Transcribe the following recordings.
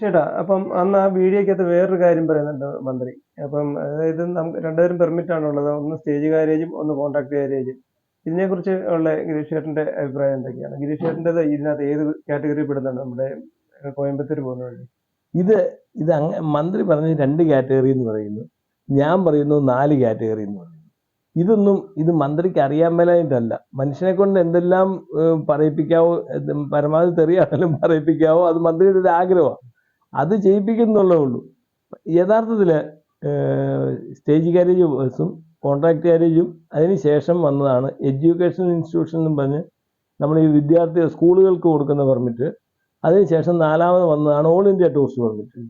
ചേട്ടാ അപ്പം അന്ന് ആ വീഡിയോക്കകത്ത് വേറൊരു കാര്യം പറയുന്നുണ്ട് മന്ത്രി. അപ്പം അതായത് നമുക്ക് രണ്ടുപേരും പെർമിറ്റ് ആണുള്ളത്. ഒന്ന് സ്റ്റേജ് കാര്യേജും ഒന്ന് കോൺട്രാക്ട് കാര്യേജും ഇതിനെക്കുറിച്ച് ഉള്ള ഗിരീഷ് ചേട്ടന്റെ അഭിപ്രായം എന്തൊക്കെയാണ്? ഗിരീഷ് ചേട്ടന്റെ ഇതിനകത്ത് ഏത് കാറ്റഗറി പെടുന്നുണ്ട് നമ്മുടെ കോയമ്പത്തൂർ പോകുന്ന വഴി? ഇത് ഇത് മന്ത്രി പറഞ്ഞ രണ്ട് കാറ്റഗറി എന്ന് പറയുന്നു. ഞാൻ പറയുന്നു നാല് കാറ്റഗറി എന്ന് പറയുന്നു. ഇതൊന്നും ഇത് മന്ത്രിക്ക് അറിയാൻ മേലായിട്ടല്ല. മനുഷ്യനെ കൊണ്ട് എന്തെല്ലാം പറയിപ്പിക്കാവോ പരമാവധി തെറിയാണെങ്കിലും പറയിപ്പിക്കാവോ അത് മന്ത്രിയുടെ ഒരു ആഗ്രഹമാണ്. അത് ചെയ്യിപ്പിക്കുന്നുള്ളേ ഉള്ളൂ. യഥാർത്ഥത്തിൽ സ്റ്റേജ് കാരേജ് ബസ്സും കോൺട്രാക്ട് കാരേജും അതിന് ശേഷം വന്നതാണ് എഡ്യൂക്കേഷൻ ഇൻസ്റ്റിറ്റ്യൂഷൻ എന്നും പറഞ്ഞ് നമ്മൾ ഈ വിദ്യാർത്ഥി സ്കൂളുകൾക്ക് കൊടുക്കുന്ന പെർമിറ്റ്. അതിനുശേഷം നാലാമത് വന്നതാണ് ഓൾ ഇന്ത്യ ടൂറിസ്റ്റ് പെർമിറ്റ്.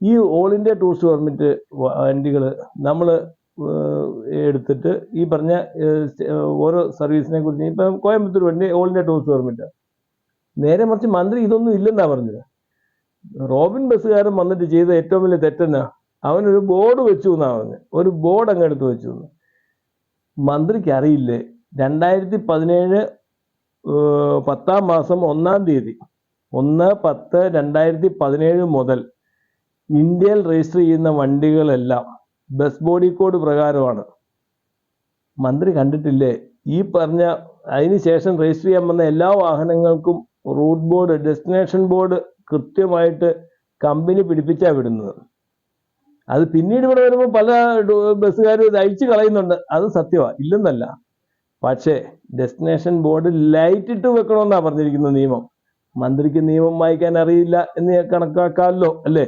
ഈ ഓൾ ഇന്ത്യ ടൂറിസ്റ്റ് പെർമിറ്റ് വണ്ടികൾ നമ്മൾ എടുത്തിട്ട് ഈ പറഞ്ഞ ഓരോ സർവീസിനെ കുറിച്ച് ഇപ്പം കോയമ്പത്തൂർ വണ്ടി ഓൾ ഇന്ത്യ ടൂറിസ്റ്റ് പെർമിറ്റ്. നേരെ മറിച്ച് മന്ത്രി ഇതൊന്നും ഇല്ലെന്നാണ് പറഞ്ഞത്. റോബിൻ ബസ്സുകാരൻ വന്നിട്ട് ചെയ്ത ഏറ്റവും വലിയ തെറ്റെന്നാ? അവനൊരു ബോർഡ് വെച്ചു എന്നാ പറഞ്ഞു. ഒരു ബോർഡ് അങ്ങ് എടുത്ത് വെച്ചു എന്ന് മന്ത്രിക്ക് അറിയില്ലേ? രണ്ടായിരത്തി പതിനേഴ് പത്താം മാസം ഒന്നാം തീയതി ഒന്ന് പത്ത് രണ്ടായിരത്തി പതിനേഴ് മുതൽ ഇന്ത്യയിൽ രജിസ്റ്റർ ചെയ്യുന്ന വണ്ടികളെല്ലാം ബസ് ബോഡി കോഡ് പ്രകാരമാണ്. മന്ത്രി കണ്ടിട്ടില്ലേ? ഈ പറഞ്ഞ അതിന് ശേഷം രജിസ്റ്റർ ചെയ്യാൻ വന്ന എല്ലാ വാഹനങ്ങൾക്കും റൂട്ട് ബോർഡ് ഡെസ്റ്റിനേഷൻ ബോർഡ് കൃത്യമായിട്ട് കമ്പനി പിടിപ്പിച്ചാ വിടുന്നത്. അത് പിന്നീട് ഇവിടെ വരുമ്പോൾ പല ബസ്സുകാരും ഇത് അഴിച്ചു കളയുന്നുണ്ട്. അത് സത്യമാണ് ഇല്ലെന്നല്ല. പക്ഷേ ഡെസ്റ്റിനേഷൻ ബോർഡ് ലൈറ്റ് ഇട്ട് വെക്കണമെന്നാണ് പറഞ്ഞിരിക്കുന്ന നിയമം. മന്ത്രിക്ക് നിയമം വായിക്കാൻ അറിയില്ല എന്ന് കണക്കാക്കാമല്ലോ അല്ലേ?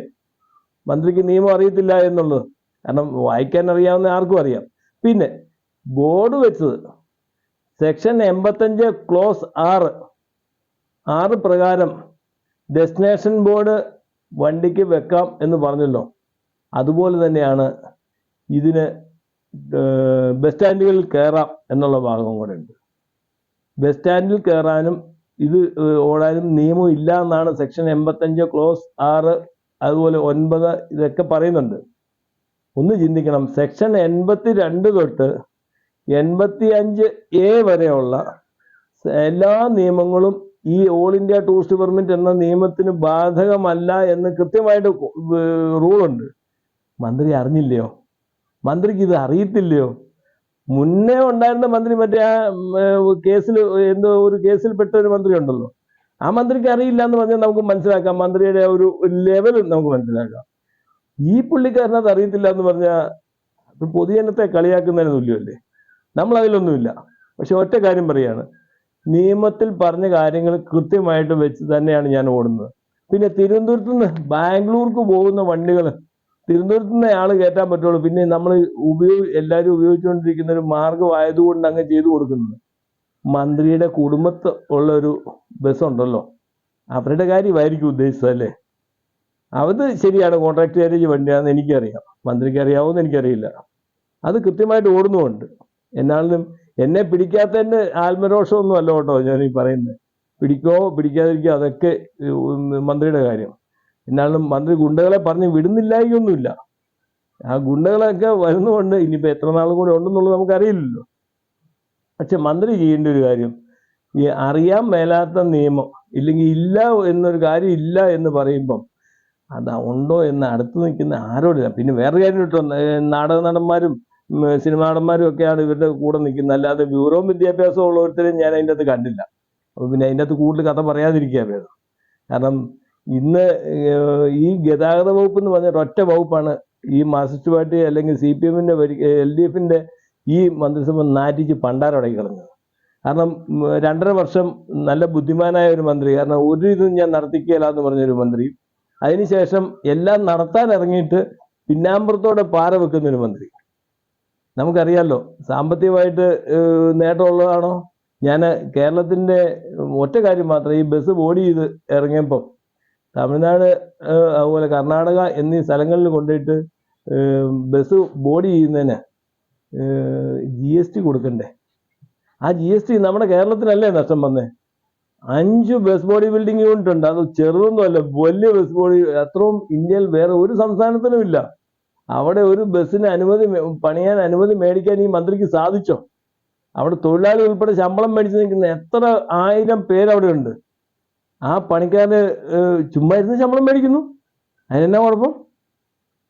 മന്ത്രിക്ക് നിയമം അറിയത്തില്ല എന്നുള്ളത്. കാരണം വായിക്കാൻ അറിയാവുന്ന ആർക്കും അറിയാം. പിന്നെ ബോർഡ് വെച്ചത് സെക്ഷൻ എൺപത്തഞ്ച് ക്ലോസ് ആറ്. ആറ് പ്രകാരം ഡെസ്റ്റിനേഷൻ ബോർഡ് വണ്ടിക്ക് വെക്കാം എന്ന് പറഞ്ഞല്ലോ. അതുപോലെ തന്നെയാണ് ഇതിന് ബസ് സ്റ്റാൻഡുകളിൽ കയറാം എന്നുള്ള ഭാഗവും കൂടെ ഉണ്ട്. ബസ് സ്റ്റാൻഡിൽ കയറാനും ഇത് ഓടാനും നിയമം ഇല്ല എന്നാണ് സെക്ഷൻ എൺപത്തഞ്ച് ക്ലോസ് ആറ് അതുപോലെ ഒൻപത് ഇതൊക്കെ പറയുന്നുണ്ട്. ഒന്ന് ചിന്തിക്കണം. സെക്ഷൻ എൺപത്തി രണ്ട് തൊട്ട് എൺപത്തി അഞ്ച് എ വരെയുള്ള എല്ലാ നിയമങ്ങളും ഈ ഓൾ ഇന്ത്യ ടൂറിസ്റ്റ് പെർമിറ്റ് എന്ന നിയമത്തിന് ബാധകമല്ല എന്ന് കൃത്യമായിട്ട് റൂളുണ്ട്. മന്ത്രി അറിഞ്ഞില്ലയോ? മന്ത്രിക്ക് ഇത് അറിയത്തില്ലയോ? മുന്നേ ഉണ്ടായിരുന്ന മന്ത്രി മറ്റേ ആ കേസിൽ എന്തോ ഒരു കേസിൽ പെട്ട ഒരു മന്ത്രി ഉണ്ടല്ലോ. ആ മന്ത്രിക്ക് അറിയില്ല എന്ന് പറഞ്ഞാൽ നമുക്ക് മനസ്സിലാക്കാം. മന്ത്രിയുടെ ഒരു ലെവൽ നമുക്ക് മനസ്സിലാക്കാം. ഈ പുള്ളിക്കാരനത് അറിയത്തില്ല എന്ന് പറഞ്ഞാൽ പൊതുജനത്തെ കളിയാക്കുന്നതിന് തുല്യമല്ലേ? നമ്മൾ അതിലൊന്നുമില്ല പക്ഷെ ഒറ്റ കാര്യം പറയാണ്. നിയമത്തിൽ പറഞ്ഞ കാര്യങ്ങൾ കൃത്യമായിട്ട് വെച്ച് തന്നെയാണ് ഞാൻ ഓടുന്നത്. പിന്നെ തിരുവനന്തപുരത്ത് നിന്ന് ബാംഗ്ലൂർക്ക് പോകുന്ന വണ്ടികൾ തിരുവനന്തപുരത്ത് നിന്ന് ആൾ കയറ്റാൻ പറ്റുള്ളൂ. പിന്നെ നമ്മൾ ഉപയോഗി എല്ലാവരും ഉപയോഗിച്ചുകൊണ്ടിരിക്കുന്ന ഒരു മാർഗമായതുകൊണ്ട് അങ്ങ് ചെയ്തു കൊടുക്കുന്നത്. മന്ത്രിയുടെ കുടുംബത്ത് ഉള്ള ഒരു ബസ് ഉണ്ടല്ലോ അവരുടെ കാര്യമായിരിക്കും ഉദ്ദേശിച്ചത് അല്ലേ? അത് ശരിയാണ് കോൺട്രാക്ട് കാര്യേജ് വണ്ടിയാണെന്ന് എനിക്കറിയാം. മന്ത്രിക്ക് അറിയാവുമെന്ന് എനിക്കറിയില്ല. അത് കൃത്യമായിട്ട് ഓടുന്നുമുണ്ട്. എന്നാലും എന്നെ പിടിക്കാത്തതിന്റെ ആത്മരോഷമൊന്നും അല്ല കേട്ടോ ഞാൻ ഈ പറയുന്നത് പിടിക്കോ പിടിക്കാതിരിക്കോ അതൊക്കെ മന്ത്രിയുടെ കാര്യം. എന്നാലും മന്ത്രി ഗുണ്ടകളെ പറഞ്ഞ് വിടുന്നില്ലായൊന്നുമില്ല ആ ഗുണ്ടകളൊക്കെ വരുന്നതുകൊണ്ട് ഇനിയിപ്പോൾ എത്ര നാളും കൂടെ ഉണ്ടെന്നുള്ളത് നമുക്കറിയില്ലല്ലോ. പക്ഷെ മന്ത്രി ചെയ്യേണ്ട ഒരു കാര്യം ഈ അറിയാൻ മേലാത്ത നിയമം ഇല്ലെങ്കിൽ ഇല്ല എന്നൊരു കാര്യം ഇല്ല എന്ന് പറയുമ്പം അതാ ഉണ്ടോ എന്ന് അടുത്ത് നിൽക്കുന്ന ആരോടില്ല. പിന്നെ വേറെ കാര്യം കിട്ടും നാടക നടന്മാരും ഉം, സിനിമാ നടന്മാരും ഒക്കെയാണ് ഇവരുടെ കൂടെ നിൽക്കുന്നത്. അല്ലാതെ ബ്യൂറോ വിദ്യാഭ്യാസവും ഉള്ളവരുത്തരെയും ഞാൻ അതിന്റെ അകത്ത് കണ്ടില്ല. അപ്പോൾ പിന്നെ അതിന്റെ അകത്ത് കൂടുതൽ കഥ പറയാതിരിക്കുക ഭേദം കാരണം ഇന്ന് ഈ ഗതാഗത വകുപ്പ് എന്ന് പറഞ്ഞ ഒറ്റ വകുപ്പാണ്. ഈ മാർക്സിസ്റ്റ് പാർട്ടി അല്ലെങ്കിൽ സി പി എമ്മിന്റെ എൽ ഡി എഫിന്റെ ഈ മന്ത്രിസഭ നാറ്റിച്ച് പണ്ടാരടക്കി കളഞ്ഞത്. കാരണം രണ്ടര വർഷം നല്ല ബുദ്ധിമാനായ ഒരു മന്ത്രി. കാരണം ഒരു ഇതും ഞാൻ നടത്തിക്കുകയില്ല എന്ന് പറഞ്ഞൊരു മന്ത്രി. അതിനുശേഷം എല്ലാം നടത്താൻ ഇറങ്ങിയിട്ട് പിന്നാമ്പുറത്തോടെ പാര വെക്കുന്ന ഒരു മന്ത്രി. നമുക്കറിയാലോ സാമ്പത്തികമായിട്ട് നേട്ടമുള്ളതാണോ? ഞാൻ കേരളത്തിന്റെ ഒറ്റ കാര്യം മാത്രം ഈ ബസ് ബോഡി ചെയ്ത് ഇറങ്ങിയപ്പം തമിഴ്നാട് അതുപോലെ കർണാടക എന്നീ സ്ഥലങ്ങളിൽ കൊണ്ടിട്ട് ബസ് ബോഡി ചെയ്യുന്നതിന് ജി എസ് ടി കൊടുക്കണ്ടേ? ആ ജി എസ് ടി നമ്മുടെ കേരളത്തിനല്ലേ നഷ്ടം വന്നേ? അഞ്ച് ബസ് ബോഡി ബിൽഡിംഗ് യൂണിറ്റ് ഉണ്ട് അത് ചെറുതൊന്നും അല്ല വലിയ ബസ് ബോഡി അത്രയും ഇന്ത്യയിൽ വേറെ ഒരു സംസ്ഥാനത്തിനും ഇല്ല. അവിടെ ഒരു ബസ്സിന് അനുമതി പണിയാൻ അനുമതി മേടിക്കാൻ ഈ മന്ത്രിക്ക് സാധിച്ചോ? അവിടെ തൊഴിലാളി ഉൾപ്പെടെ ശമ്പളം മേടിച്ച് നിൽക്കുന്ന എത്ര ആയിരം പേര് അവിടെ ഉണ്ട്? ആ പണിക്കാര് ചുമ്മാ ഇരുന്ന് ശമ്പളം മേടിക്കുന്നു? അതിനെന്നാ കുഴപ്പം?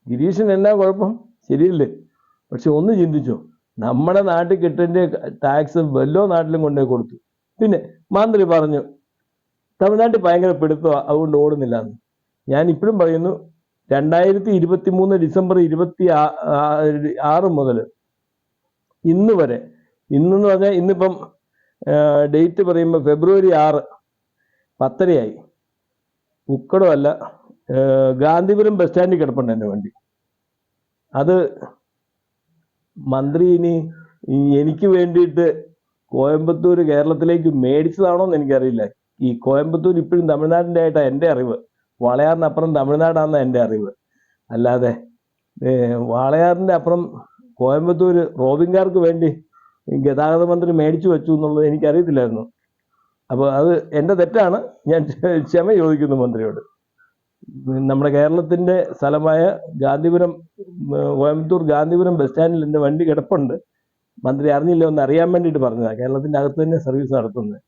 ഗിരീഷിന് എന്നാ കുഴപ്പം? ശരിയല്ലേ? പക്ഷെ ഒന്ന് ചിന്തിച്ചോ നമ്മുടെ നാട്ടിൽ കിട്ടേണ്ട ടാക്സ് വല്ലോ നാട്ടിലും കൊണ്ടുപോയി കൊടുത്തു. പിന്നെ മന്ത്രി പറഞ്ഞു തമിഴ്നാട്ടിൽ ഭയങ്കര പിടുത്തമാണ് അതുകൊണ്ട് ഓടുന്നില്ല എന്ന് ഞാൻ ഇപ്പോഴും പറയുന്നു രണ്ടായിരത്തി ഇരുപത്തി മൂന്ന് ഡിസംബർ ഇരുപത്തി ആറ് മുതൽ ഇന്ന് വരെ. ഇന്നെന്ന് പറഞ്ഞാൽ ഇന്നിപ്പം ഡേറ്റ് പറയുമ്പോൾ ഫെബ്രുവരി ആറ് പത്തരയായി. ഉക്കടമല്ല ഗാന്ധിപുരം ബസ് സ്റ്റാൻഡിൽ കിടപ്പുണ്ട് എന്റെ വണ്ടി. അത് മന്ത്രി ഇനി എനിക്ക് വേണ്ടിയിട്ട് കോയമ്പത്തൂർ കേരളത്തിലേക്ക് മേടിച്ചതാണോ എന്ന് എനിക്കറിയില്ല. ഈ കോയമ്പത്തൂർ ഇപ്പോഴും തമിഴ്നാടിന്റെ ആയിട്ടാണ് എന്റെ അറിവ്. വാളയാറിനപ്പുറം തമിഴ്നാടാണെന്ന് എന്റെ അറിവ്. അല്ലാതെ വാളയാറിന്റെ അപ്പുറം കോയമ്പത്തൂർ റോബിൻകാർക്ക് വേണ്ടി ഗതാഗത മന്ത്രി മേടിച്ചു വെച്ചു എന്നുള്ളത് എനിക്കറിയത്തില്ലായിരുന്നു. അപ്പോൾ അത് എന്റെ തെറ്റാണ്. ഞാൻ ക്ഷമ ചോദിക്കുന്നു മന്ത്രിയോട്. നമ്മുടെ കേരളത്തിന്റെ സ്ഥലമായ ഗാന്ധിപുരം കോയമ്പത്തൂർ ഗാന്ധിപുരം ബസ് സ്റ്റാൻഡിൽ എന്റെ വണ്ടി കിടപ്പുണ്ട്. മന്ത്രി അറിഞ്ഞില്ല? ഒന്ന് അറിയാൻ വേണ്ടിയിട്ട് പറഞ്ഞതാണ് കേരളത്തിന്റെ അകത്ത് തന്നെ സർവീസ് നടത്തുന്നത്.